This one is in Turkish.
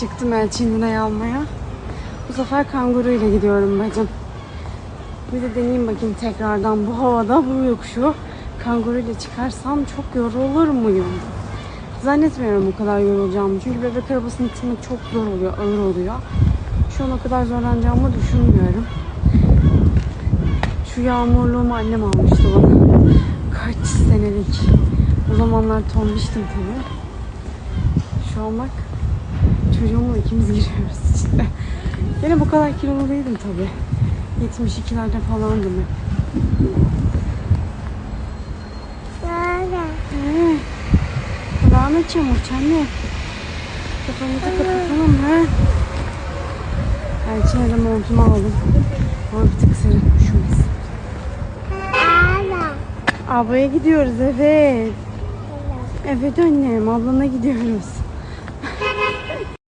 Çıktım Elçin Luna'yı almaya. Bu sefer kanguru ile gidiyorum bacım. Bir de deneyeyim bakayım tekrardan bu havada bu yokuşu kanguru ile çıkarsam çok yorulur muyum? Zannetmiyorum o kadar yorulacağımı. Çünkü bebek arabasını itmek çok zor oluyor, ağır oluyor. Şu an o kadar zorlanacağımı düşünmüyorum. Şu yağmurluğumu annem almıştı bana. Kaç senelik. O zamanlar tombiştim tabii. Şu an bak ikimiz giriyoruz işte. Yine bu kadar kilolu değildim tabii. 72'lerde falandım hep. Ee, kulağına çamur anne. Kafamı da kapatalım ha. Elçin'e de montumu aldım. Ama bir tık üşümesin. Ablaya gidiyoruz evet. Evet annem ablana gidiyoruz.